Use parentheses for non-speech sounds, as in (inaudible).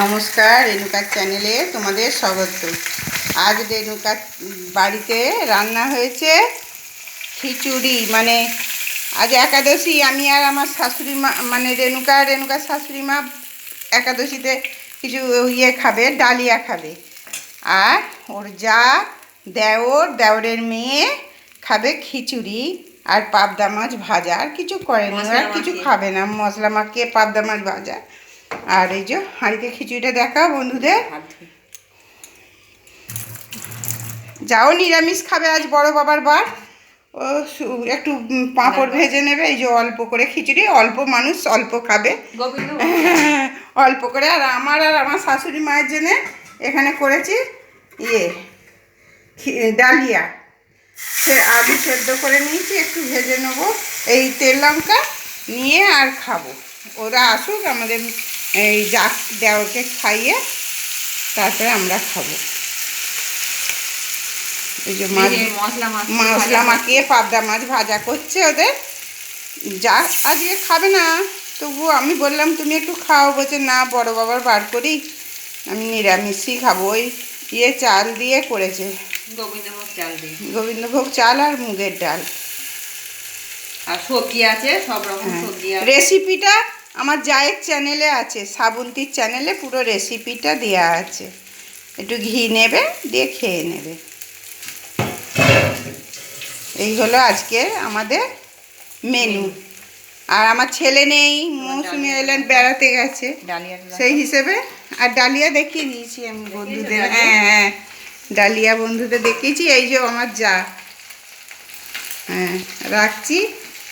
নমস্কার রেণুকার চ্যানেলে তোমাদের স্বাগত। আজ রেণুকার বাড়িতে রান্না হয়েছে খিচুড়ি মানে আজ একাদশী। আমি আর আমার শাশুড়ি মা মানে রেণুকা রেণুকার শাশুড়ি মা একাদশীতে কিছু ইয়ে খাবে ডালিয়া খাবে। আর ওর যা দেওর দেওরের মেয়ে খাবে খিচুড়ি আর পাবদা মাছ ভাজা। আর কিছু করেনি আর কিছু খাবে না। মশলা মাখিয়ে পাবদা মাছ ভাজা। আর এই যে হাঁড়িতে খিচুড়িটা দেখা বন্ধুদের। যাও নিরামিষ খাবে আজ বড় বাবার বার। ও একটু পাঁপড় ভেজে নেবে এই যে অল্প করে খিচুড়ি অল্প মানুষ অল্প খাবে। (laughs) অল্প করে আর আমার আর আমার শাশুড়ি মায়ের জন্যে এখানে করেছি ইয়ে ডালিয়া। সে আলু সেদ্ধ করে নিয়েছি একটু ভেজে নেব। এই তেল লঙ্কা নিয়ে আর খাব। ওরা আসুক আমাদের এই যা দেওয়াকে খাইয়ে তারপরে আমরা খাব। এই যে মাছ মশলা মাখিয়ে পাবদা মাছ ভাজা করছে ওদের। যা আজকে খাবে না। তবু আমি বললাম তুমি একটু খাও। বলছে না বড় বাবার বার করি। আমি নিরামিষই খাব। ওই ইয়ে চাল দিয়ে করেছে। গোবিন্দভোগ চাল দিয়ে। গোবিন্দভোগ চাল আর মুগের ডাল। আর সবজি আছে সব রকম হ্যাঁ। সবজি আছে। রেসিপিটা আমার জায়ের চ্যানেলে আছে শ্রাবন্তীর চ্যানেলে পুরো রেসিপিটা দেওয়া আছে। একটু ঘি নেবে দিয়ে খেয়ে নেবে। এই হলো আজকে আমাদের মেনু আর আমার ছেলে নেই মৌসুমি এলেন বেড়াতে গেছে। ডালিয়া সেই হিসেবে আর ডালিয়া দেখিয়ে দিয়েছি আমি বন্ধুদের। হ্যাঁ হ্যাঁ। ডালিয়া বন্ধুদের দেখিয়েছি এই যে আমার যা। হ্যাঁ রাখছি।